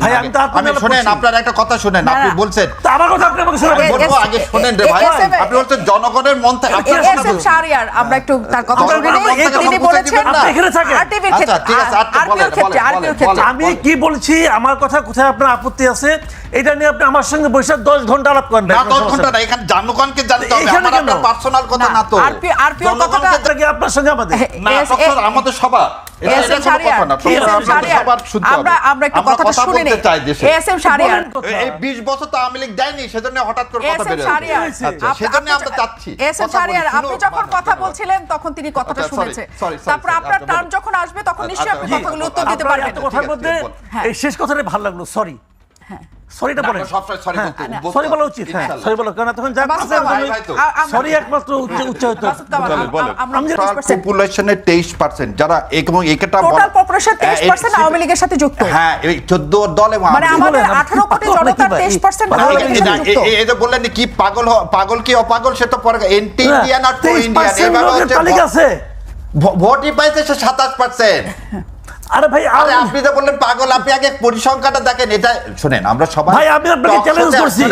ভাই, আমি তো আমি নামে আপনার একটা কথা শোনেন আপনি বলছেন। আমার কথা আপনি আমাকে শোনাবেন। বলব আগে শোনেন রে ভাই। আপনি বলছেন জনগণের মন থেকে আপনি এ- শোনাবেন। এস এম শাহরিয়ার, আমরা একটু তার কথা জনগণ শুনে নিই। আপনাকে তিনি বলেছেন আপনি এখানে থাকেন। আরটিভির আচ্ছা, ক্ষেত্রে ঠিক আছে, আচ্ছা, ক্ষেত্রে বলেন, ক্ষেত্রে আমি কি বলছি? আমার কথা কোথায় আপনার আপত্তি আছে? এটা নিয়ে আপনি আমার সঙ্গে বসে দশ ঘণ্টা আলাপ করেন না ঘণ্টা না এখানে জনগণকে জানতে হবে এখানে আমার আপনার পার্সোনাল কথা না, তো। কথাটা- আপনার সঙ্গে আমাদের? না আমাদের সবার কথাটা কথা শুনে বলতে নিই চাই দেশে। এস এম শাহরিয়ার বলেন। এই 20 বছর তো আওয়ামী লীগ দেয়নি সেজন্য হঠাৎ করে কথা এস এম বের শাহরিয়ার, হয়েছে আচ্ছা আপ- সেজন্য আমরা চাচ্ছি এস এম কথা বলি, শাহরিয়ার, আপনি যখন কথা বলছিলেন তখন তিনি কথাটা আচ্ছা, আপনার আচ্ছা, যখন আসবে তখন নিশ্চয়ই আচ্ছা, দিতে হ্যাঁ। শেষ কথাটাই ভালো লাগল সরি সরিটা বলেন। আমরা সবসময় sorry বলতে- বলতে সরি বলা উচিত হ্যাঁ সরি বলা কারণ তখন যা সরি একমাত্র উচ্চ- আমি পপুলেশনের যারা এবং এটা টোটাল পপুলেশন তেইশ পার্সেন্ট আওয়ামী লীগের সাথে যুক্ত। হ্যাঁ এই চোদ্দ দল এবং মানে আমাদের বলেন, আপনি আঠারো কোটি পাগল জনতার আওয়ামী লীগের সাথে যুক্ত। এই যে বললেন কি পাগল পাগল কি অপাগল সে তো পরে এন্টি ইন্ডিয়ান আর প্রো 23% ইন্ডিয়ান এবার হচ্ছে ভোটই পাইছে সে সাতাশ পার্সেন্ট আরে ভাই আরে আপনি তো বললেন পাগল আপনি আগে পরিসংখ্যাটা দেখেন এটা শুনেন আমরা সবাই ভাই, আমি আপনাকে showতে- করছি।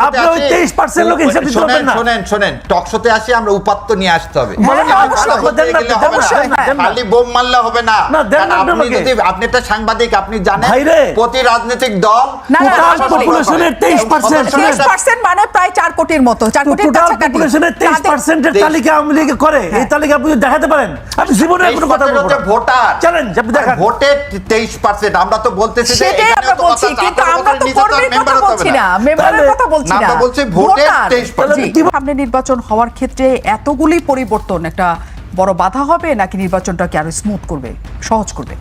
আপনি ওই 23% লোকের হিসাব দিতে পারবেন না। শুনেন শুনেন টক শোতে আসি আমরা উপাত্ত নিয়ে আসতে হবে বলেন, আর অবশ্যই। কথা বলতে দেন না, গেলে দেন হবে না, না। দেন না, দেন না। খালি বোম মারলে হবে না না, দেন আপনি যদি আপনি একটা সাংবাদিক আপনি জানেন ভাই রে। প্রতি রাজনৈতিক দল টোটাল পপুলেশনের 23% শুনেন, তেইশ পার্সেন্ট মানে প্রায় চার কোটির মতো চার কোটির টোটাল কাছাকাছি পপুলেশনের তেইশ তাদের- পার্সেন্টের তেইশ- তালিকা আওয়ামী লীগ করে এই তালিকা আপনি দেখাতে পারেন আপনি জীবনে কোনো কথা বলবেন হচ্ছে ভোটার চ্যালেঞ্জ আপনি ভোটে তেইশ পার্সেন্ট। আমরা তো বলতেছি সেটাই আমরা বলছি কিন্তু আমরা তো কর্মীর কথা বলছি না। মেম্বারের কথা বলছি না, আমরা বলছি ভোটার। 23% সামনে নির্বাচন হওয়ার ক্ষেত্রে এতগুলি পরিবর্তন একটা বড় বাধা হবে নাকি নির্বাচনটাকে আরও স্মুথ করবে সহজ করবে?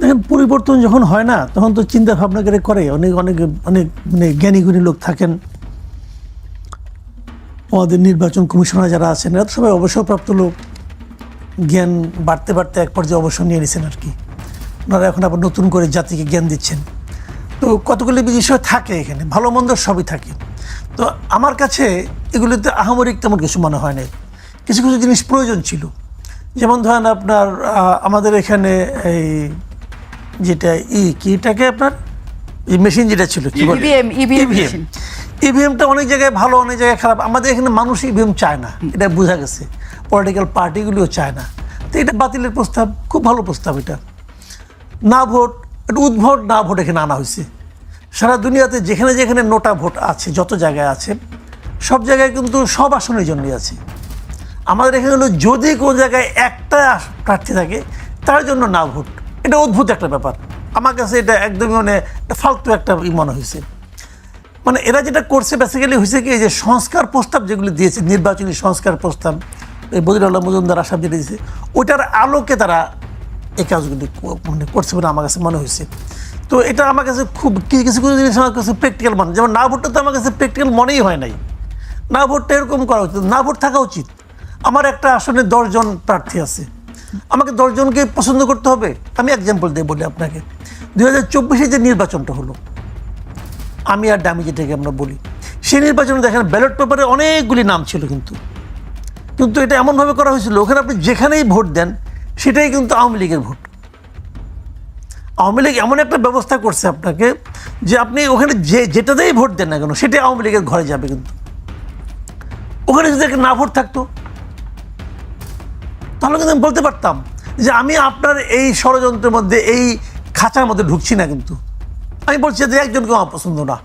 দেখেন পরিবর্তন যখন হয় না তখন তো চিন্তা ভাবনা করে করে। অনেক অনেক অনেক মানে জ্ঞানী গুণী লোক থাকেন। আমাদের নির্বাচন কমিশনার যারা আছেন এরা তো সবাই অবসরপ্রাপ্ত লোক। জ্ঞান বাড়তে বাড়তে এক পর্যায়ে অবসর নিয়ে নিছেন আর কি। ওনারা এখন আবার নতুন করে জাতিকে জ্ঞান দিচ্ছেন। তো কতগুলি বিষয় থাকে এখানে ভালো মন্দ সবই থাকে। তো আমার কাছে এগুলিতে আহামরিক তেমন কিছু মনে হয় নাই। কিছু কিছু জিনিস প্রয়োজন ছিল। যেমন ধরেন আপনার আমাদের এখানে এই যেটা ই কি এটাকে আপনার? মেশিন যেটা ছিল কি বলে? EVM, EVM ইভিএম ইভিএমটা অনেক জায়গায় ভালো অনেক জায়গায় খারাপ। আমাদের এখানে মানুষ ইভিএম চায় না। এটা বোঝা গেছে। পলিটিক্যাল পার্টিগুলিও চায় না। তো এটা বাতিলের প্রস্তাব, খুব ভালো প্রস্তাব এটা। না ভোট এটা উদ্ভোট না ভোট এখানে আনা হয়েছে। সারা দুনিয়াতে যেখানে যেখানে নোটা ভোট আছে, যত জায়গায় আছে, সব জায়গায় কিন্তু সব আসনের জন্যই আছে। আমাদের এখানে হলো যদি কোনো জায়গায় একটা প্রার্থী থাকে, তার জন্য না ভোট। এটা অদ্ভুত একটা ব্যাপার। আমার কাছে এটা একদমই মানে ফালতু একটা মনে হয়েছে। মানে এরা যেটা করছে বেসিক্যালি হয়েছে কি যে সংস্কার প্রস্তাব যেগুলি দিয়েছে, নির্বাচনী সংস্কার প্রস্তাব বদিরুল্লাহ মজুমদার আসাম যেটা দিয়েছে ওইটার আলোকে তারা এই কাজগুলি মানে করছে বলে আমার কাছে মনে হয়েছে। তো এটা আমার কাছে খুব কিছু কিছু জিনিস আমার কাছে প্র্যাকটিক্যাল মনে, যেমন না ভোটটা তো আমার কাছে প্র্যাকটিক্যাল মনেই হয় নাই। না ভোটটা এরকম করা উচিত, না ভোট থাকা উচিত। আমার একটা আসনে দশজন প্রার্থী আছে। আমাকে দশজনকে পছন্দ করতে হবে। আমি এক্সাম্পল দিয়ে বলি আপনাকে। দু হাজার চব্বিশে যে নির্বাচনটা হলো, আমি আর ডামি যেটাকে আমরা বলি, সেই নির্বাচনে দেখেন ব্যালট পেপারে অনেকগুলি নাম ছিল কিন্তু। কিন্তু এটা এমনভাবে করা হয়েছিল, ওখানে আপনি যেখানেই ভোট দেন, সেটাই কিন্তু আওয়ামী লীগের ভোট। আওয়ামী লীগ এমন একটা ব্যবস্থা করছে আপনাকে যে আপনি ওখানে যে, যেটাতেই ভোট দেন না কেন, সেটাই আওয়ামী লীগের ঘরে যাবে কিন্তু। ওখানে যদি একটা না ভোট থাকতো, তাহলে কিন্তু আমি বলতে পারতাম যে আমি আপনার এই ষড়যন্ত্রের মধ্যে, এই খাঁচার মধ্যে ঢুকছি না কিন্তু। আমি বলছি যে একজনকে আমার পছন্দ না।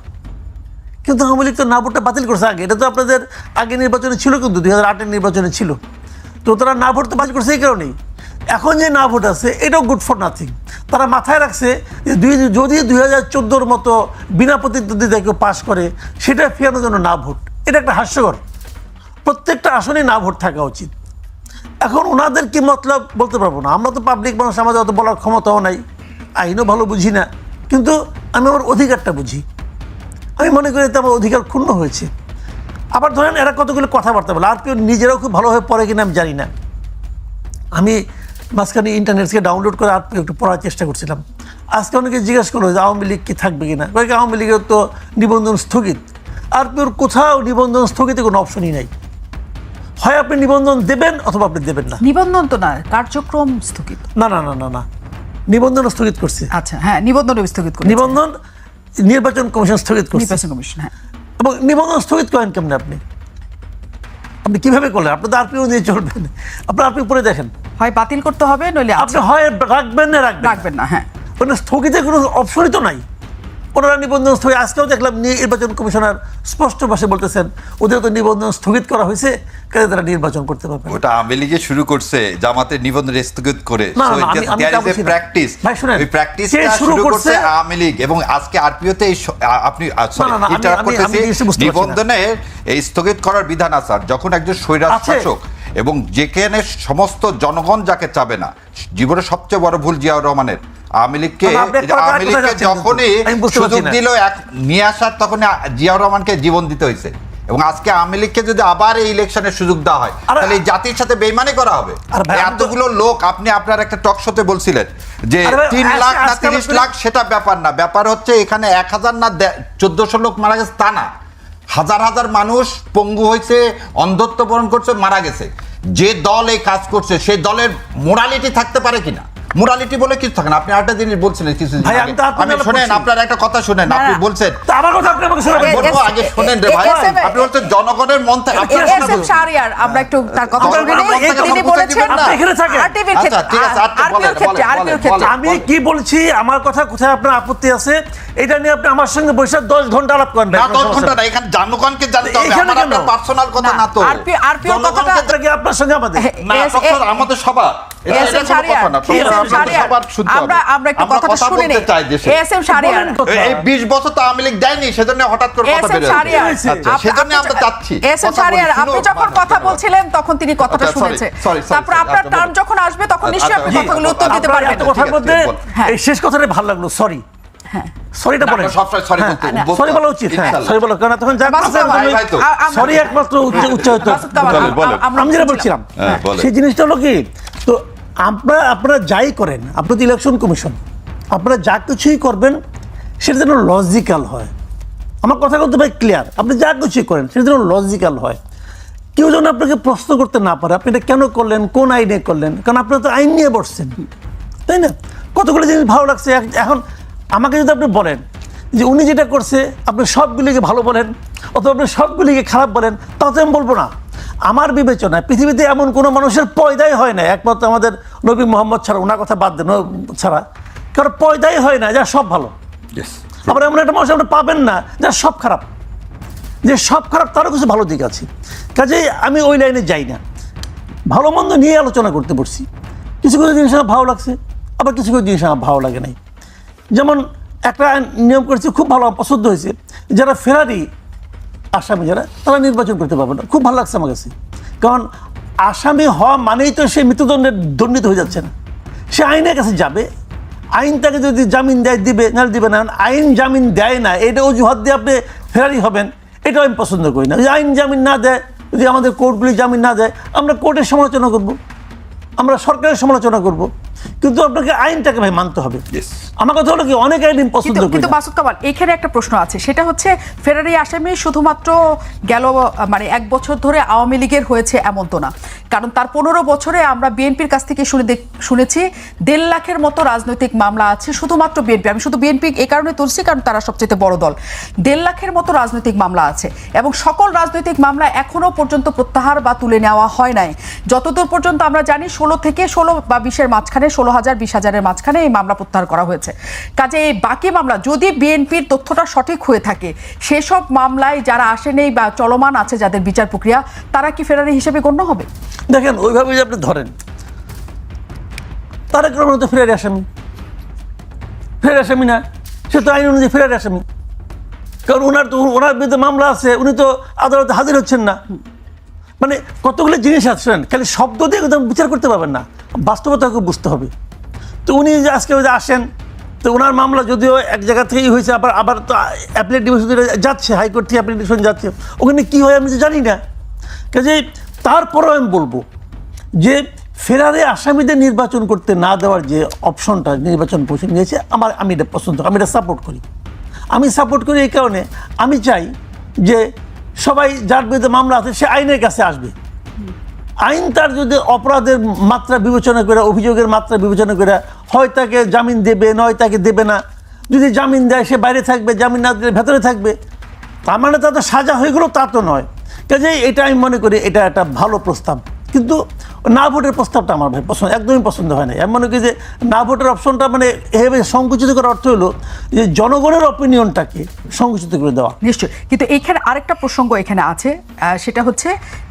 কিন্তু আওয়ামী লীগ তো না ভোটটা বাতিল করছে আগে। এটা তো আপনাদের আগে নির্বাচনে ছিল কিন্তু, দুই হাজার আটের নির্বাচনে ছিল। তো তারা না ভোট তো বাতিল করছে এই কারণেই। এখন যে না ভোট আছে, এটাও গুড ফর নাথিং তারা মাথায় রাখছে যে দুই যদি দুই হাজার চোদ্দোর মতো বিনা প্রতিদ্বন্দ্বিতা কেউ পাশ করে, সেটা ফেরানোর জন্য না ভোট এটা একটা হাস্যকর। প্রত্যেকটা আসনেই না ভোট থাকা উচিত। এখন ওনাদের কি মতলব বলতে পারব না। আমরা তো পাবলিক মানুষ, আমাদের অত বলার ক্ষমতাও নাই। আইনও ভালো বুঝি না। কিন্তু আমি আমার অধিকারটা বুঝি। আমি মনে করি এতে আমার অধিকার ক্ষুণ্ণ হয়েছে। আবার ধরেন এরা কতগুলো কথাবার্তা বলে আর কেউ নিজেরাও খুব ভালোভাবে পড়ে কিনা আমি জানি না। আমি মাঝখানে ইন্টারনেট থেকে ডাউনলোড করে আর একটু পড়ার চেষ্টা করছিলাম। আজকে অনেকে জিজ্ঞেস করল যে আওয়ামী লীগ কি থাকবে কিনা? কয়েক আওয়ামী লীগের তো নিবন্ধন স্থগিত। আর কেউ কোথাও নিবন্ধন স্থগিতে কোনো অপশনই নাই। হয় আপনি নিবন্ধন দেবেন অথবা আপনি দেবেন না। নিবন্ধন তো না কার্যক্রম স্থগিত। না না না না না। নিবন্ধন স্থগিত করছে। আচ্ছা হ্যাঁ নিবন্ধন স্থগিত করে নিবন্ধন নির্বাচন কমিশন স্থগিত করছে। নির্বাচন কমিশন হ্যাঁ। এবং নিবন্ধন স্থগিত করেন কেমন আপনি? আপনি কীভাবে করলেন? আপনি তো আরপিও দিয়ে চলবেন। আপনি আপনি পরে দেখেন। হয় বাতিল করতে হবে নইলে আপনি আচ্ছা। হয় রাখবেন না রাখবেন। রাখবেন না হ্যাঁ। মানে স্থগিতের কোনো অপশনই তো নাই। ওনারা নিবন্ধন স্থগিত আজকেও দেখলাম নির্বাচন কমিশনার স্পষ্ট ভাষায় বলতেছেন ওদের তো নিবন্ধন স্থগিত করা হয়েছে কাজে তারা নির্বাচন করতে পারবে ওটা আওয়ামী লীগে শুরু করছে জামাতের নিবন্ধন স্থগিত করে। প্র্যাকটিস ওই প্র্যাকটিসটা শুরু করছে? আওয়ামী লীগ এবং আজকে আরপিওতে আপনি সরি না, না, আমি- ইন্টারাপ্ট আমি- আমি করতেছি জিনিসটা বুঝতে পারছি না। নিবন্ধনের এই স্থগিত করার বিধান আছে যখন একজন স্বৈরাজ শাসক এবং যেখানে সমস্ত জনগণ যাকে চাবে না জীবনের সবচেয়ে বড় ভুল জিয়াউর রহমানের আওয়ামী লীগকে একটা আওয়ামী লীগকে যখনই সুযোগ দিল এক নিয়ে আসার তখন জিয়াউর রহমানকে জীবন দিতে হয়েছে। এবং আজকে আওয়ামী লীগকে যদি আবার এই ইলেকশনের সুযোগ দেওয়া হয় তাহলে এই জাতির সাথে বেইমানি করা হবে। এতগুলো লোক আপনি আপনার একটা টক শোতে বলছিলেন যে তিন লাখ না তিরিশ লাখ সেটা ব্যাপার না। ব্যাপার হচ্ছে এখানে এক হাজার না চোদ্দশো লোক মারা গেছে তা না। হাজার হাজার মানুষ পঙ্গু হয়েছে অন্ধত্ব বরণ করছে মারা গেছে। যে দল এই কাজ করছে সেই দলের মোরালিটি থাকতে পারে কিনা? মোরালিটি বলে কিছু থাকে না। আপনি একটা জিনিস বলছিলেন কিছু ভাই, আমি তো কথা শোনেন। আপনার একটা কথা শুনেন আপনি বলছেন। তা আমার কথা আপনি আমাকে এ- বলব আগে শোনেন রে ভাই। আপনি বলছেন জনগণের মন থেকে আপনি এ- শোনাবেন। এস শাহরিয়ার আমরা একটু তার কথা থেকে তিনি বলেছেন আপনি এখানে থাকেন। আরটিভির আচ্ছা, ক্ষেত্রে ঠিক আছে, বলেন, ক্ষেত্রে বলেন, আরপিওর ক্ষেত্রে আমি কি বলছি? আমার কথা কোথায় আপনার আপত্তি আছে? এটা নিয়ে আপনি আমার সঙ্গে বসে দশ ঘণ্টা আলাপ করেন না কোনো দশ সমস্যা ঘণ্টা না এখানে জনগণকে জানতে হবে। আমার আপনার পার্সোনাল কথা না, তো। RP RPO জনগণকে কথাটা- জানতে- কি আপনার সঙ্গে আমাদের? হ্যাঁ, না আমাদের কথা সবার শুনতে আমরা আমরা একটু কথা শুনে বলতে নিই। চাই দেশে। এস এম শাহরিয়ার বলেন কথা। এই- এই বিশ বছর তো আওয়ামী লীগ দেয়নি সেজন্য হঠাৎ করে কথা এম হয়েছে। আচ্ছা, সেজন্য আপনি- আমরা চাচ্ছি এস এম কথা যখন বলছিলেন তখন তিনি কথাটা আচ্ছা, শুনেছে। sorry, sorry, তারপর আপনার আপনি টার্ন যখন আসবে তখন নিশ্চয়ই আপনি আচ্ছা, কথাগুলো উত্তর দিতে পারবেন। কথার মধ্যে হ্যাঁ। এই শেষ কথাটা ভালো লাগল সরি হ্যাঁ। সরিটা বলেন। সরি বলা উচিত হ্যাঁ সরি বলো কারণ তখন সরি একমাত্র উচ্চারিত। আমি যেটা বলছিলাম। সেই জিনিসটা হলো কি আপনারা আপনারা যাই করেন, আপনি তো ইলেকশন কমিশন আপনারা যা কিছুই করবেন, সেটা যেন লজিক্যাল হয়। আমার কথা কিন্তু ভাই ক্লিয়ার আপনি যা কিছুই করেন, সেটা যেন লজিক্যাল হয়। কেউ যেন আপনাকে প্রশ্ন করতে না পারে, আপনি এটা কেন করলেন, কোন আইনে করলেন, কারণ আপনারা তো আইন নিয়ে বসছেন, তাই না? কতগুলো জিনিস ভালো লাগছে এখন আমাকে যদি আপনি বলেন যে উনি যেটা করছে, আপনি সবগুলিকে ভালো বলেন, অথবা আপনি সবগুলিকে খারাপ বলেন তা তো আমি বলব না। আমার বিবেচনায় পৃথিবীতে এমন কোনো মানুষের পয়দাই হয় না, একমাত্র আমাদের নবী মোহাম্মদ ছাড়া ওনার কথা বাদ দেন ছাড়া। কারণ পয়দাই হয় না যা সব ভালো। আবার এমন একটা মানুষ আপনি পাবেন না যা সব খারাপ। যে সব খারাপ তারও কিছু ভালো দিক আছে। কাজেই আমি ওই লাইনে যাই না। ভালো মন্দ নিয়ে আলোচনা করতে বসছি। কিছু কিছু জিনিস আমার ভালো লাগছে আবার কিছু কিছু জিনিস আমার ভালো লাগে নাই। যেমন একটা নিয়ম করেছে খুব ভালো পছন্দ হয়েছে। যারা ফেরারি আসামি যারা তারা নির্বাচন করতে পারবে না। খুব ভালো লাগছে আমার কাছে। কারণ আসামি হওয়া মানেই তো সে মৃত্যুদণ্ডের দণ্ডিত হয়ে যাচ্ছে না। সে আইনের কাছে যাবে, আইন তাকে যদি জামিন দেয়, দিবে, না দিবে না, আইন জামিন দেয় না, এটা অজুহাত দিয়ে আপনি ফেরারি হবেন, এটাও আমি পছন্দ করি না। যদি আইন জামিন না দেয়, যদি আমাদের কোর্টগুলি জামিন না দেয়, আমরা কোর্টের সমালোচনা করব, আমরা সরকারের সমালোচনা করব। কিন্তু আপনাকে আইনটাকে ভাই মানতে হবে। আমার কথা হলো কি অনেক আইন পছন্দ কিন্তু মাসুদ কামাল এখানে একটা প্রশ্ন আছে সেটা হচ্ছে ফেরারি আসামি শুধুমাত্র গেল মানে এক বছর ধরে আওয়ামী লীগের হয়েছে এমন তো না। কারণ তার পনেরো বছরে আমরা বিএনপির কাছ থেকে শুনে শুনেছি দেড় লাখের মতো রাজনৈতিক মামলা আছে শুধুমাত্র বিএনপি। আমি শুধু বিএনপি এ কারণে তুলছি কারণ তারা সবচেয়ে বড় দল। দেড় লাখের মতো রাজনৈতিক মামলা আছে এবং সকল রাজনৈতিক মামলা এখনও পর্যন্ত প্রত্যাহার বা তুলে নেওয়া হয় নাই। যতদূর পর্যন্ত আমরা জানি ষোলো থেকে ষোলো বা বিশের মাঝখানে ষোলো হাজার, বিশ হাজারের মাঝখানে এই মামলা প্রত্যাহার করা হয়েছে। কাজে এই বাকি মামলা, যদি বিএনপির তথ্যটা সঠিক হয়ে থাকে, সেসব মামলায় যারা আসেনি বা চলমান আছে যাদের বিচার প্রক্রিয়া, তারা কি ফেরারি হিসেবে গণ্য হবে? দেখেন ওইভাবে আপনি ধরেন, তারেক রহমান তো ফেরারি আসামি। ফেরারি আসামি না, সে তো আইন অনুযায়ী ফেরারি আসামি। কারণ ওনার তো, ওনার বিরুদ্ধে মামলা আছে, উনি তো আদালতে হাজির হচ্ছেন না। মানে কতগুলো জিনিস শোনেন খালি শব্দ দিয়ে একদম বিচার করতে পারবেন না। বাস্তবতাকে বুঝতে হবে। তো উনি যে আজকে যে আসেন, তো ওনার মামলা যদিও এক জায়গা থেকেই হয়েছে, আবার আবার তো অ্যাপ্লেট ডিভিশন যাচ্ছে হাইকোর্ট থেকে অ্যাপ্লেট ডিভিশন যাচ্ছে। ওখানে কী হয় আমি তো জানি না। কাজেই তারপরেও আমি বলব যে, ফেরারে আসামিদের নির্বাচন করতে না দেওয়ার যে অপশনটা নির্বাচন পরিষদ নিয়েছে, আমার আমি এটা পছন্দ আমি এটা সাপোর্ট করি। আমি সাপোর্ট করি এই কারণে, আমি চাই যে সবাই যার বিরুদ্ধে মামলা আছে, সে আইনের কাছে আসবে। আইন তার যদি অপরাধের মাত্রা বিবেচনা করে, অভিযোগের মাত্রা বিবেচনা করে, হয় তাকে জামিন দেবে, নয় তাকে দেবে না। যদি জামিন দেয়, সে বাইরে থাকবে, জামিন না দিলে ভেতরে থাকবে। তার মানে তাদের সাজা হয়ে গেলো, তা তো নয়। কাজে এটা আমি মনে করি, এটা একটা ভালো প্রস্তাব। কিন্তু না ভোটের প্রস্তাবটা আমার ভাই পছন্দ, একদমই পছন্দ হয় না এমন মনে করি যে না ভোটের অপশনটা মানে এভাবে সংকুচিত করার অর্থ হলো যে জনগণের অপিনিয়নটাকে সংকুচিত করে দেওয়া। নিশ্চয়ই। কিন্তু এইখানে আরেকটা প্রসঙ্গ এখানে আছে সেটা হচ্ছে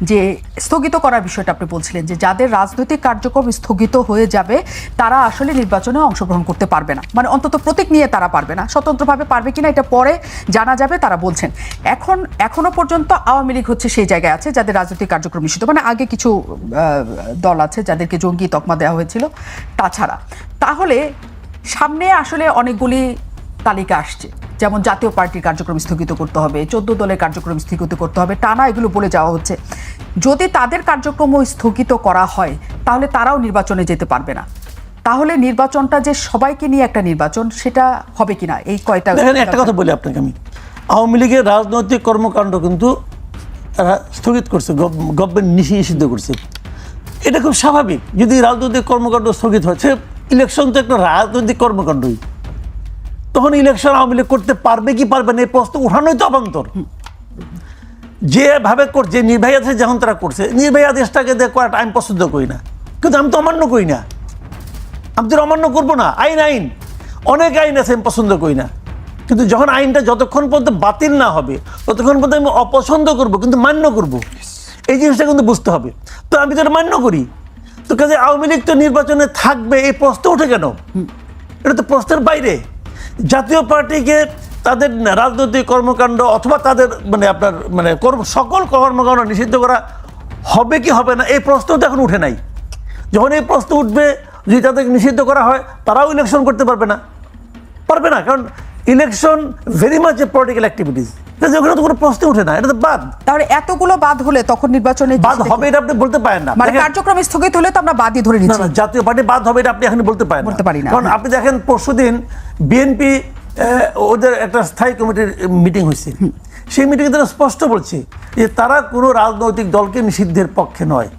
যে স্থগিত করার বিষয়টা আপনি বলছিলেন, যে যাদের রাজনৈতিক কার্যক্রম স্থগিত হয়ে যাবে, তারা আসলে নির্বাচনে অংশগ্রহণ করতে পারবে না। মানে অন্তত প্রতীক নিয়ে তারা পারবে না। স্বতন্ত্রভাবে পারবে কিনা এটা পরে জানা যাবে, তারা বলছেন। এখন, এখনও পর্যন্ত আওয়ামী লীগ হচ্ছে সেই জায়গায় আছে যাদের রাজনৈতিক কার্যক্রম নিষিদ্ধ। মানে আগে কিছু দল আছে যাদেরকে জঙ্গি তকমা দেওয়া হয়েছিল তাছাড়া। তাহলে সামনে আসলে অনেকগুলি তালিকা আসছে। যেমন জাতীয় পার্টির কার্যক্রম স্থগিত করতে হবে, চোদ্দ দলের কার্যক্রম স্থগিত করতে হবে, টানা এগুলো বলে যাওয়া হচ্ছে। যদি তাদের কার্যক্রম স্থগিত করা হয়, তাহলে তারাও নির্বাচনে যেতে পারবে না। তাহলে নির্বাচনটা যে সবাইকে নিয়ে একটা নির্বাচন, সেটা হবে কিনা? এই কয়টা একটা কথা বলি আপনাকে আমি। আওয়ামী লীগের রাজনৈতিক কর্মকাণ্ড কিন্তু স্থগিত করছে গভর্নমেন্ট নিষিদ্ধ করছে। এটা খুব স্বাভাবিক। যদি রাজনৈতিক কর্মকাণ্ড স্থগিত সে ইলেকশন তো একটা রাজনৈতিক কর্মকাণ্ডই। তখন ইলেকশন আওয়ামী লীগ করতে পারবে কি পারবে না, এই প্রশ্ন উঠানোই তো অবান্তর। যেভাবে করছে নির্বাহী আদেশ যখন তারা করছে, নির্বাহী আদেশটাকে দেখো একটা আমি পছন্দ করি না। কিন্তু আমি তো অমান্য করি না। আমি তো অমান্য করব না, আইন আইন। অনেক আইন আছে, আমি পছন্দ করি না। কিন্তু যখন আইনটা যতক্ষণ পর্যন্ত বাতিল না হবে, ততক্ষণ পর্যন্ত আমি অপছন্দ করব, কিন্তু মান্য করব। এই জিনিসটা কিন্তু বুঝতে হবে। তো আমি তো মান্য করি, তো কাজে আওয়ামী লীগ তো নির্বাচনে থাকবে, এই প্রশ্ন ওঠে কেন? এটা তো প্রশ্নের বাইরে। জাতীয় পার্টিকে তাদের রাজনৈতিক কর্মকাণ্ড অথবা তাদের মানে আপনার মানে সকল কর্মকাণ্ড নিষিদ্ধ করা হবে কি হবে না, এই প্রশ্ন তো এখন উঠে নাই। যখন এই প্রশ্ন উঠবে, যদি তাদেরকে নিষিদ্ধ করা হয়, তারাও ইলেকশন করতে পারবে না। পারবে না, কারণ election very much a political activities ওখানে তো কোনো প্রশ্ন উঠে না এটা তো বাদ। তাহলে এতগুলো বাদ হলে তখন নির্বাচনে বাদ হবে এটা আপনি বলতে পারেন না। মানে কার্যক্রম স্থগিত হলে তো আমরা বাদই ধরে নিচ্ছি না জাতীয় পার্টি বাদ হবে এটা আপনি এখন বলতে পারেন বলতে পারি না। কারণ আপনি দেখেন পরশুদিন বিএনপি ওদের একটা স্থায়ী কমিটির মিটিং হয়েছে। সেই মিটিংয়ে তারা স্পষ্ট বলছে যে তারা কোনো রাজনৈতিক দলকে নিষিদ্ধের পক্ষে নয়।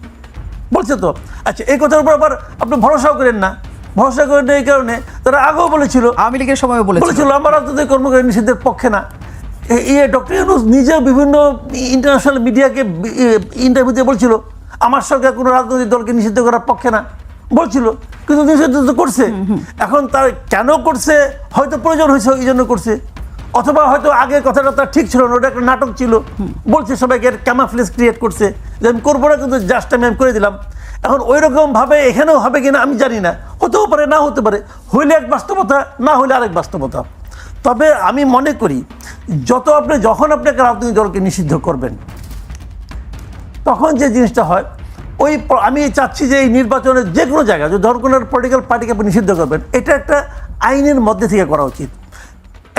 বলছে তো? আচ্ছা এই কথার উপর আবার আপনি ভরসাও করেন না। ভরসা করেন এই কারণে তারা আগেও বলেছিল। আওয়ামী লীগের সময় বলেছিল। বলেছিল আমার রাজনৈতিক কর্মকারী নিষিদ্ধের পক্ষে না। ইয়ে ডক্টর ইউনুস নিজেও বিভিন্ন ইন্টারন্যাশনাল মিডিয়াকে ইন্টারভিউ দিয়ে বলছিল আমার সরকার কোনো রাজনৈতিক দলকে নিষিদ্ধ করার পক্ষে না। বলছিল কিন্তু নিষিদ্ধ তো করছে। এখন তার কেন করছে? হয়তো প্রয়োজন হয়েছে এই জন্য করছে। অথবা হয়তো আগে কথাটা তার ঠিক ছিল না ওটা একটা নাটক ছিল। বলছে সবাইকে ক্যামাফ্লেস ক্রিয়েট করছে। যে আমি করব না কিন্তু জাস্ট আমি আমি করে দিলাম। এখন ওই রকম ভাবে এখানেও হবে কিনা আমি জানি না। হতেও পারে না হতে পারে। হইলে এক বাস্তবতা না হইলে আরেক বাস্তবতা। তবে আমি মনে করি, যত আপনি, যখন আপনাকে রাজনৈতিক দলকে নিষিদ্ধ করবেন, তখন যে জিনিসটা হয়, ওই আমি চাচ্ছি যে এই নির্বাচনের যে কোনো জায়গায় যদি ধর কোনো পলিটিক্যাল পার্টিকে আপনি নিষিদ্ধ করবেন, এটা একটা আইনের মধ্যে থেকে করা উচিত।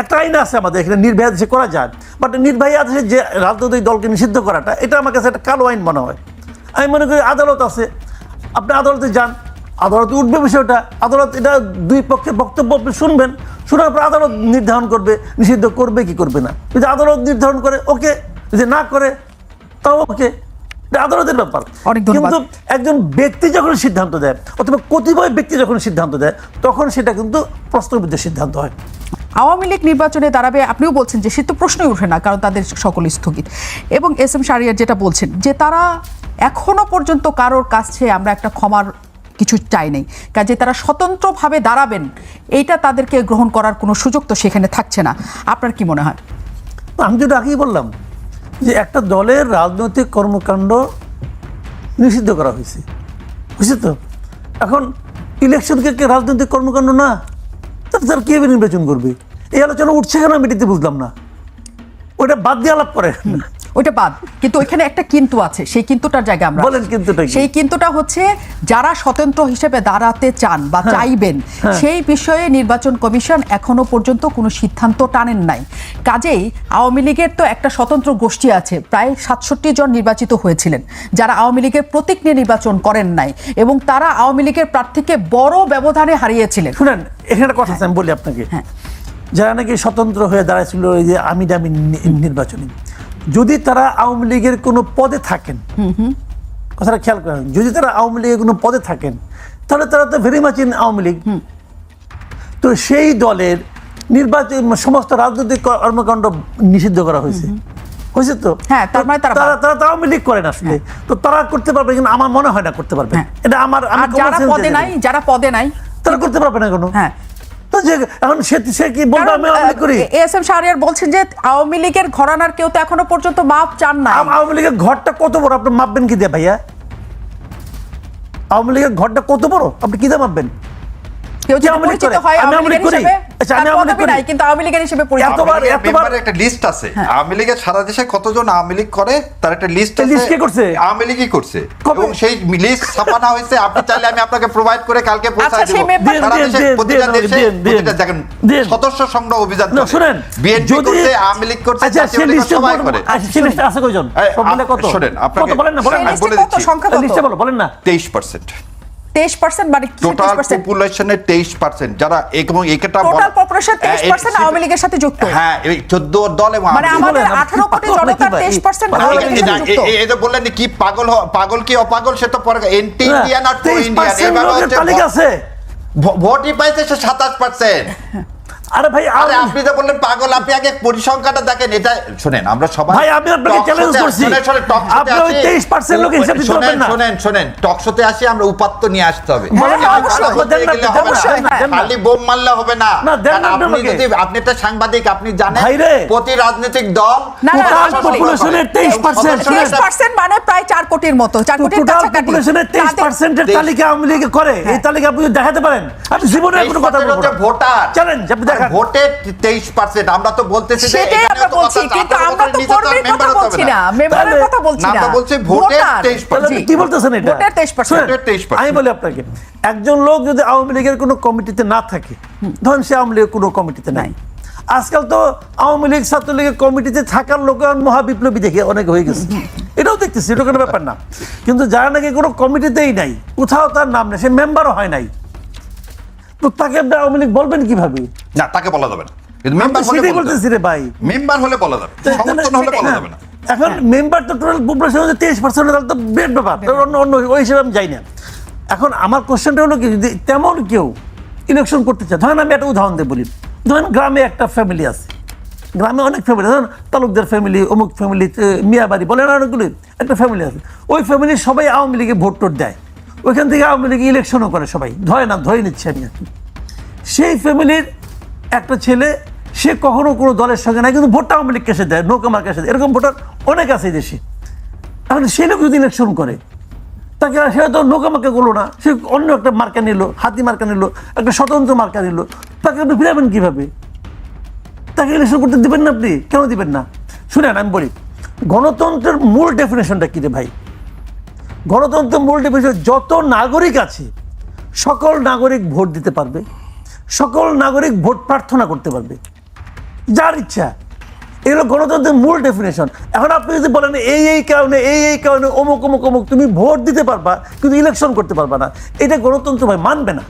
একটা আইন আছে আমাদের, এখানে নির্বাহী আদেশে করা যায় বাট নির্বাহী আদেশে যে রাজনৈতিক দলকে নিষিদ্ধ করাটা, এটা আমার কাছে একটা কালো আইন মনে হয়। আমি মনে করি আদালত আছে, আপনি আদালতে যান, আদালতে উঠবে বিষয়টা, আদালত এটা দুই পক্ষের বক্তব্য আপনি শুনবেন শোনার পর আদালত নির্ধারণ করবে নিষিদ্ধ করবে কি করবে না? যদি আদালত নির্ধারণ করে ওকে যদি না করে তাও ওকে আদালতের ব্যাপার। কিন্তু একজন ব্যক্তি যখন সিদ্ধান্ত দেয় অথবা কতিপয় ব্যক্তি যখন সিদ্ধান্ত দেয় তখন সেটা কিন্তু প্রশ্নবিদ্ধ সিদ্ধান্ত হয়। আওয়ামী লীগ নির্বাচনে দাঁড়াবে আপনিও বলছেন যে সে তো প্রশ্নই ওঠে না কারণ তাদের সকল স্থগিত। এবং এস এম শারিয়ার যেটা বলছেন যে তারা এখনও পর্যন্ত কারোর কাছে আমরা একটা ক্ষমার কিছু চাই নেই। কাজে তারা স্বতন্ত্রভাবে দাঁড়াবেন, এইটা তাদেরকে গ্রহণ করার কোনো সুযোগ তো সেখানে থাকছে না। আপনার কি মনে হয়? আমি যেটা আগেই বললাম, যে একটা দলের রাজনৈতিক কর্মকাণ্ড নিষিদ্ধ করা হয়েছে। বুঝছে তো? এখন ইলেকশনকে কে রাজনৈতিক কর্মকাণ্ড না? তাহলে তারা কীভাবে নির্বাচন করবে? এই আলোচনা উঠছে কেন আমি এটিতে বুঝলাম না। ওটা বাদ দিয়ে আলাপ করে। ওইটা বাদ। কিন্তু ওইখানে একটা কিন্তু আছে সেই কিন্তুটার জায়গা আমরা বলেন কিন্তুটা সেই কিন্তুটা হচ্ছে যারা স্বতন্ত্র হিসেবে দাঁড়াতে চান বা হ্যাঁ। চাইবেন সেই বিষয়ে নির্বাচন কমিশন এখনও পর্যন্ত কোনো সিদ্ধান্ত টানেন নাই। কাজেই আওয়ামী লীগের তো একটা স্বতন্ত্র গোষ্ঠী আছে প্রায় সাতষট্টি জন নির্বাচিত হয়েছিলেন যারা আওয়ামী লীগের প্রতীক নিয়ে নির্বাচন করেন নাই এবং তারা আওয়ামী লীগের প্রার্থীকে বড় ব্যবধানে হারিয়েছিলেন। শুনেন এখানে কথা আমি বলি আপনাকে। হ্যাঁ। যারা নাকি স্বতন্ত্র হয়ে দাঁড়াইছিল ওই যে আমি দামি নির্বাচনী যদি তারা আওয়ামী লীগের কোনো পদে থাকেন কথাটা খেয়াল করেন যদি তারা আওয়ামী লীগের কোনো পদে থাকেন তাহলে তারা তো very much in Awami League. তো সেই দলের নির্বাচন সমস্ত রাজনৈতিক কর্মকাণ্ড নিষিদ্ধ করা হয়েছে। হয়েছে তো? হ্যাঁ, তার মানে তারা তো আওয়ামী লীগ করেন আসলে। তো তারা করতে পারবে কিন্তু আমার মনে হয় না করতে পারবে। হ্যাঁ। এটা আমার যারা পদে নাই যারা পদে নাই তারা করতে পারবে না কোনো? হ্যাঁ। তো যে এখন সে সে কি বলব আমি আওয়ামী করি? এস এম শাহরিয়ার বলছেন যে আওয়ামী লীগের ঘরানার কেউ তো এখনও পর্যন্ত মাপ চান না আওয়ামী লীগের ঘরটা কত বড়? আপনি মাপবেন কি দিয়ে ভাইয়া? আওয়ামী লীগের ঘরটা কত বড়? আপনি কি দিয়ে মাপবেন? কেউ যদি পরিচিত হয় আওয়ামী লীগের হিসেবে আচ্ছা, কিন্তু আওয়ামী লীগের হিসেবে পরিচিত। মেম্বারের একটা লিস্ট আছে। আওয়ামী লীগের সারা দেশে কতজন আওয়ামী লীগ করে? তার একটা লিস্ট এই list কে করছে? আওয়ামী লীগই করছে এবং সেই লিস্ট ছাপানো হয়েছে। আপনি চাইলে আমি আপনাকে প্রোভাইড করে কালকে আচ্ছা, দেব। সারা দেশে প্রতিটা দেশে প্রতিটা দেখেন সদস্য সংগ্রহ অভিযান না, শুনেন বিএনপি করছে আওয়ামী লীগ করছে আচ্ছা জাতীয় সে সবাই করে। আচ্ছা সে লিস্টে আছে কয়জন? সব মিলে কত? শোনেন, আপনাকে- বলেন না বলেন না। বলে দিচ্ছি। সংখ্যা কত? লিস্টে বলো বলেন না। তেইশ পার্সেন্ট তেইশ পার্সেন্ট মানে টোটাল পপুলেশনের তেইশ পার্সেন্ট যারা এবং এটা টোটাল পপুলেশন তেইশ পার্সেন্ট আওয়ামী লীগের সাথে যুক্ত। হ্যাঁ এই চোদ্দ দল এবং মানে আমাদের আঠারো কোটি জনতার তেইশ পার্সেন্ট এই এটা বললেন কি পাগল পাগল কি অপাগল? সে তো পরে এন্টি হ্যাঁ, ইন্ডিয়ান আর প্রো 23% ইন্ডিয়ান এভাবে হচ্ছে ভোটই পাইছে সে সাতাশ পার্সেন্ট আরে ভাই আপনি যে বললেন পাগল আপনি আগে পরিসংখ্যাটা দেখেন এটা শোনেন আমরা সবাই ভাই, আমি আপনাকে showতে- করছি। আপনি ওই 23% লোক হিসাব দিতে পারবেন না। শোনেন শোনেন টক শোতে আসি আমরা উপাত্ত নিয়ে আসতে হবে। খালি বোম মারলে হবে না। আপনি যদি আপনি একটা সাংবাদিক আপনি জানেন প্রতি রাজনৈতিক দল টোটাল পপুলেশনের 23% সদস্য- তেইশ পার্সেন্ট মানে প্রায় চার কোটির মতো চার কোটির টোটাল কাছাকাছি। পপুলেশনের তেইশ তাদের- পার্সেন্টের তালিকা আওয়ামী লীগ করে এই তালিকা আপনি দেখাতে পারেন আপনি জীবনে কোনো কথা বলব না। ভোটার। চ্যালেঞ্জ আপনি দেখান। ভোটে তেইশ পার্সেন্ট। আমরা তো বলতেছি যে সেটাই আমরা বলছি কিন্তু আমরা তো কর্মীর কথা বলছি না। মেম্বারের কথা বলছি না, আমরা বলছি ভোটার। 23% কি বলতেছেন এটা? ভোটের 23% শুনেন, 23% আমি বলি আপনাকে একজন লোক যদি আওয়ামী লীগের কোনো কমিটিতে না থাকে ধরেন সে আওয়ামী লীগের কোনো কমিটিতে নাই। আজকাল তো আওয়ামী লীগ ছাত্রলীগের কমিটিতে থাকার লোক মহাবিপ্লবী দেখে অনেক হয়ে গেছে। এটাও দেখতেছি এটা কোনো ব্যাপার না। কিন্তু যারা নাকি কোনো কমিটিতেই নাই কোথাও তার নাম নেই সে মেম্বারও হয় নাই। তো তাকে আপনি আওয়ামী লীগ বলবেন কীভাবে? না তাকে বলা যাবে না। কিন্তু মেম্বার হলে। বলতেছি রে ভাই। মেম্বার হলে বলা যাবে সমর্থন হলে বলা হ্যাঁ। যাবে না। এখন মেম্বার তো টোটাল পপুলেশন হচ্ছে তেইশ পার্সেন্ট তাহলে তো বিরাট ব্যাপার। অন্য অন্য ওই হিসেবে আমি যাই না। এখন আমার কোশ্চেনটা হলো কি যদি তেমন কেউ ইলেকশন করতে চায় ধরেন আমি একটা উদাহরণ দিয়ে বলি। ধরেন গ্রামে একটা ফ্যামিলি আছে। গ্রামে অনেক ফ্যামিলি ধরেন তালুকদার ফ্যামিলি অমুক ফ্যামিলি মিয়াবাড়ি বলেন অনেকগুলি একটা ফ্যামিলি আছে। ওই ফ্যামিলির সবাই আওয়ামী লীগে ভোট টোট দেয়। ওইখান থেকে আওয়ামী লীগে ইলেকশনও করে সবাই। ধরে না ধরে নিচ্ছে আমি আর সেই ফ্যামিলির একটা ছেলে, সে কখনো কোনো দলের সঙ্গে নাই, কিন্তু ভোটটা আওয়ামী লীগ কেসে দেয়, নৌকা মার কেসে দেয়। এরকম ভোটার অনেক আছে এই দেশে। এখন সে লোক যদি ইলেকশন করে, তাকে সে হয়তো নৌকা মার্কা করল না। সে অন্য একটা মার্কা নিল, হাতি মার্কা নিল, একটা স্বতন্ত্র মার্কা নিল। তাকে আপনি ফিরাবেন কীভাবে? তাকে ইলেকশন করতে দিবেন না আপনি? কেন দিবেন না? শুনেন, আমি বলি, গণতন্ত্রের মূল ডেফিনেশনটা কী রে ভাই? গণতন্ত্রের মূল ডেফিনেশন যত নাগরিক আছে, সকল নাগরিক ভোট দিতে পারবে, সকল নাগরিক ভোট প্রার্থনা করতে পারবে। যার ইচ্ছা। এগুলো গণতন্ত্রের মূল ডেফিনেশন এখন আপনি যদি বলেন, এই এই কারণে, এই এই কারণে, অমুক অমুক অমুক, তুমি ভোট দিতে পারবা, কিন্তু ইলেকশন করতে পারবা না। এটা গণতন্ত্র ভাই মানবে না।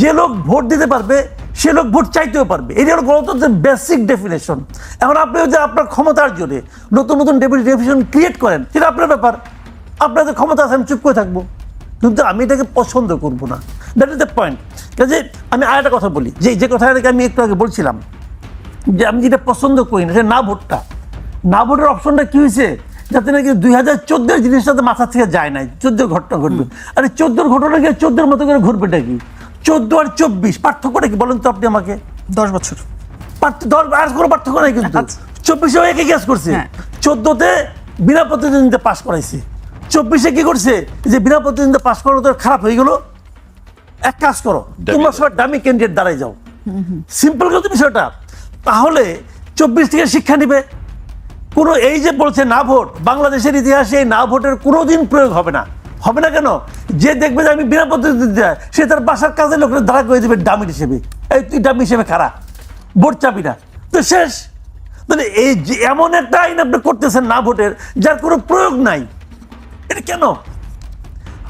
যে লোক ভোট দিতে পারবে, সে লোক ভোট চাইতেও পারবে। এটা হলো গণতন্ত্রের বেসিক ডেফিনেশন এখন আপনি যদি আপনার ক্ষমতার জোরে নতুন নতুন ডেফিনেশন ক্রিয়েট করেন, সেটা আপনার ব্যাপার। আপনার যে ক্ষমতা আছে আমি চুপ করে থাকব। কিন্তু আমি এটাকে পছন্দ করব না। দ্যাট ইজ দ্য পয়েন্ট কাজে আমি আর একটা কথা বলি। যে যে কথাটাকে আমি একটু আগে বলছিলাম যে আমি যেটা পছন্দ করি না সেটা না ভোটটা। না ভোটের অপশনটা কি হয়েছে? যাতে নাকি দুই হাজার চোদ্দের জিনিসটা তো মাথা থেকে যায় নাই। চোদ্দ ঘটনা ঘটবে। আরে চোদ্দোর ঘটনা গিয়ে চোদ্দোর মতো করে ঘুরবেটা কি? চোদ্দ আর চব্বিশ পার্থক্যটা কি বলেন তো আপনি আমাকে? দশ বছর। দশ আর কোনো পার্থক্য নাই কিন্তু। আচ্ছা। চব্বিশে একই কাজ করছে। হ্যাঁ। চোদ্দতে বিনা প্রতিদ্বন্দ্বিতা পাশ করাইছে। চব্বিশে কি করছে? যে বিনা প্রতিদ্বন্দ্বিতা পাস করানো তো খারাপ হয়ে গেল। এক কাজ করো তোমরা সবাই দামি ক্যান্ডিডেট দাঁড়াই যাও। সিম্পল কিন্তু বিষয়টা। তাহলে চব্বিশ থেকে শিক্ষা নিবে। কোনো এই যে বলছে না ভোট বাংলাদেশের ইতিহাসে এই না ভোটের কোনোদিন প্রয়োগ হবে না। হবে না কেন? যে দেখবে যে আমি বিনা প্রতিদ্বন্দ্বিতা সে তার বাসার কাজে লোকের দাঁড়া করে দেবে ডামি হিসেবে। এই তুই ডামি হিসেবে খারা ভোট চাবি না। তো শেষ। মানে এই যে এমন একটা আইন আপনি করতেছেন না ভোটের যার কোনো প্রয়োগ নাই। এটা কেন?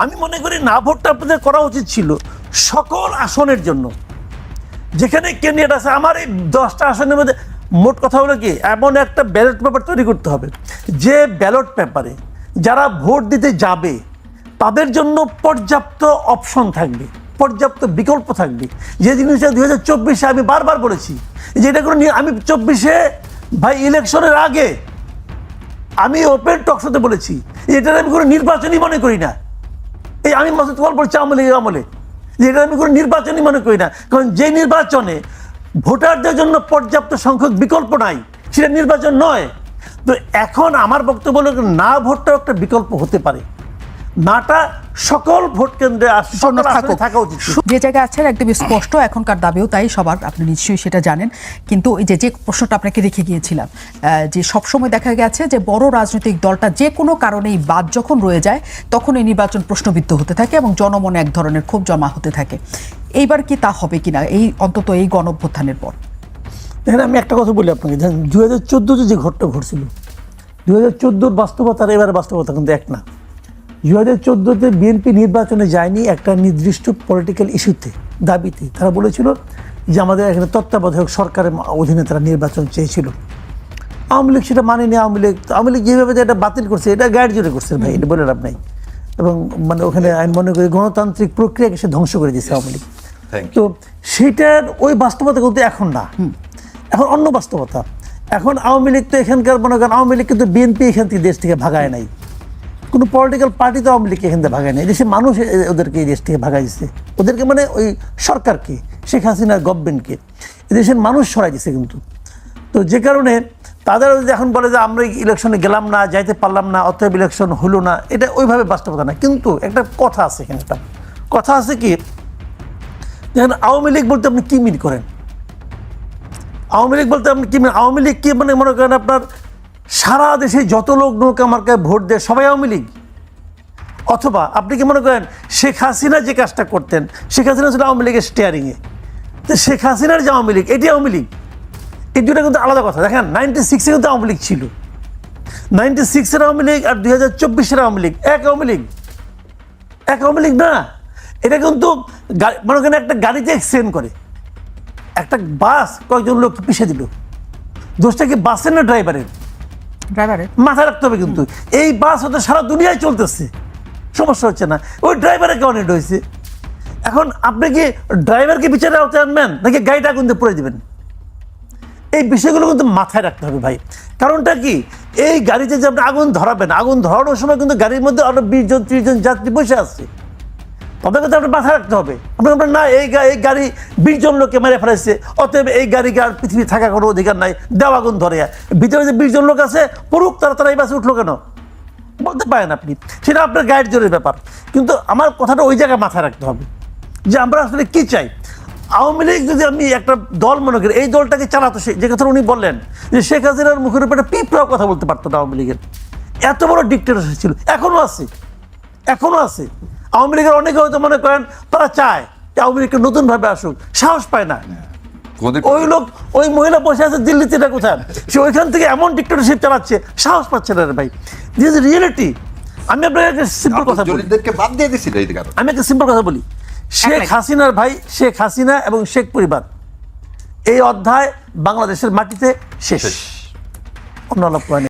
আমি মনে করি না ভোটটা আপনাদের করা উচিত ছিল সকল আসনের জন্য। যেখানে ক্যান্ডিডেট আছে, আমার এই দশটা আসনের মধ্যে মোট কথা হলো কি, এমন একটা ব্যালট পেপার তৈরি করতে হবে। যে ব্যালট পেপারে যারা ভোট দিতে যাবে, তাদের জন্য পর্যাপ্ত অপশন থাকবে, পর্যাপ্ত বিকল্প থাকবে। যে জিনিসটা দুই হাজার চব্বিশে আমি বারবার বলেছি, যে এটা কোনো আমি চব্বিশে ভাই ইলেকশনের আগে আমি ওপেন টকশোতে বলেছি। যে এটার আমি কোনো নির্বাচনই মনে করি না। এই আমি মাসুদ তোমার বলছি আমলে আমলে। যে এটা আমি কোনো নির্বাচনই মনে করি না। কারণ যে নির্বাচনে ভোটারদের জন্য পর্যাপ্ত সংখ্যক বিকল্প নাই, সেটা নির্বাচন নয়। তো এখন আমার বক্তব্য না ভোটটাও একটা বিকল্প হতে পারে। নাটা সকল ভোট কেন্দ্রে। থাকা উচিত। যে জায়গায় আছেন একদম স্পষ্ট এখনকার দাবিও তাই সবার আপনি নিশ্চয়ই সেটা জানেন। কিন্তু এই যে যে প্রশ্নটা আপনাকে রেখে গিয়েছিলাম যে সবসময় দেখা গেছে যে বড় রাজনৈতিক দলটা যে কোনো কারণেই বাদ যখন রয়ে যায় তখন এই নির্বাচন প্রশ্নবিদ্ধ হতে থাকে এবং জনমনে এক ধরনের ক্ষোভ জমা হতে থাকে। এইবার কি তা হবে কিনা? এই অন্তত এই গণ অভ্যুত্থানের পর। এখানে আমি একটা কথা বলি আপনাকে। দু হাজার চোদ্দোতে যে ঘটনা ঘটছিল দু হাজার চোদ্দোর বাস্তবতা আর এবার বাস্তবতা কিন্তু এক না। দু হাজার চোদ্দোতে বিএনপি নির্বাচনে যায়নি একটা নির্দিষ্ট পলিটিক্যাল ইস্যুতে দাবিতে। তারা বলেছিল যে আমাদের এখানে তত্ত্বাবধায়ক সরকারের অধীনে তারা নির্বাচন চেয়েছিল। আওয়ামী লীগ সেটা মানেনি আওয়ামী লীগ আওয়ামী লীগ যেভাবে যে এটা বাতিল করছে এটা গাইড জোরে করছে ভাই এটা বলে লাভ নাই। এবং মানে ওখানে আমি মনে করি গণতান্ত্রিক প্রক্রিয়াকে সে ধ্বংস করে দিয়েছে আওয়ামী লীগ। তো সেটার ওই বাস্তবতা কিন্তু এখন না। এখন অন্য বাস্তবতা। এখন আওয়ামী লীগ তো এখানকার মনে করেন আওয়ামী লীগ কিন্তু বিএনপি এখান থেকে দেশ থেকে ভাগায় নাই। কোনো পলিটিক্যাল পার্টি তো আওয়ামী লীগকে এখান থেকে ভাগায় নাই দেশের মানুষ ওদেরকে এই দেশ থেকে ভাগাই দিচ্ছে ওদেরকে মানে ওই সরকারকে, শেখ হাসিনার গভর্নমেন্টকে দেশের মানুষ সরাই দিচ্ছে কিন্তু। তো যে কারণে তাদের এখন বলে যে আমরা ইলেকশনে গেলাম না, যাইতে পারলাম না, অতএব ইলেকশন হলো না, এটা ওইভাবে বাস্তবতা না কিন্তু একটা কথা আছে এখানে একটা। কথা আছে কি, দেখেন আওয়ামী লীগ বলতে আপনি কি মিন করেন? আওয়ামী লীগ বলতে আপনি কি মিন আওয়ামী লীগ কি মানে মনে করেন আপনার সারা দেশে যত লোক নৌকা মার্কায় ভোট দেয়, সবাই আওয়ামী লীগ। অথবা আপনি কি মনে করেন, শেখ হাসিনা যে কাজটা করতেন, শেখ হাসিনা ছিল আওয়ামী লীগের স্টিয়ারিংয়ে তো শেখ হাসিনার যে আওয়ামী লীগ, এটি আওয়ামী লীগ। এই দুটা কিন্তু আলাদা কথা। দেখেন নাইনটি সিক্সে কিন্তু আওয়ামী লীগ ছিল। নাইনটি সিক্সের আওয়ামী লীগ আর দুই হাজার চব্বিশের আওয়ামী লীগ, এক আওয়ামী লীগ। এক আওয়ামী লীগ না। এটা কিন্তু মনে করেন একটা গাড়িতে এক্সিডেন্ট করে। একটা বাস কয়েকজন লোক পিছিয়ে দিল। দোষটা কি বাসের না ড্রাইভারের ড্রাইভারের? মাথায় রাখতে হবে কিন্তু। এই বাস হতে সারা দুনিয়ায় চলতেছে। সমস্যা হচ্ছে না। ওই ড্রাইভারের কেমন এটা হয়েছে এখন আপনি কি ড্রাইভারকে বিচারে আওতায় আনবেন, নাকি গাড়িটা দিয়ে পড়ে দিবেন? এই বিষয়গুলো কিন্তু মাথায় রাখতে হবে ভাই। কারণটা কি? এই গাড়িতে যে আপনি আগুন ধরাবেন, আগুন ধরানোর সময় কিন্তু গাড়ির মধ্যে আরও বিশ জন, ত্রিশ জন যাত্রী বসে আছে। তবে কিন্তু আপনার মাথায় রাখতে হবে। আপনি বলবেন না, এই এই গাড়ি বিশ জন লোককে মেরে ফেলেছে। অতএব এই গাড়িকে আর পৃথিবী থাকা কোনো অধিকার নাই। দেওয়া আগুন ধরে ভিতরে যে বিশ জন লোক আছে, পড়ুক তারা তারা এই বাসে উঠল কেন? বলতে পারেন আপনি। সেটা আপনার গাইড জোরের ব্যাপার। কিন্তু আমার কথাটা ওই জায়গায় মাথায় রাখতে হবে যে আমরা আসলে কী চাই? আওয়ামী লীগ যদি আমি একটা দল মনে করি, এই দলটাকে চালাতো সে যে কথা উনি বললেন, যে শেখ হাসিনার মুখের উপরে পিঁপড়াও কথা বলতে পারতো না আওয়ামী লীগের। এত বড় ডিক্টেটর ছিল এখনও আছে। এখনও আছে। আওয়ামী লীগের অনেকে হয়তো মনে করেন তারা চায় যে আওয়ামী লীগকে নতুনভাবে আসুক। সাহস পায় না। ওই লোক ওই মহিলা বসে আছে দিল্লিতে এটা কোথায়? সে ওইখান থেকে এমন ডিক্টেটরশিপ চালাচ্ছে সাহস পাচ্ছে না রে ভাই। দিস রিয়েলিটি আমি আপনাকে একটা সিম্পল কথা বলি। বাদ দিয়ে দিছিল এই কারণে আমি একটা সিম্পল কথা বলি। শেখ হাসিনার ভাই শেখ হাসিনা এবং শেখ পরিবার এই অধ্যায় বাংলাদেশের মাটিতে শেষ। অন্য করেনি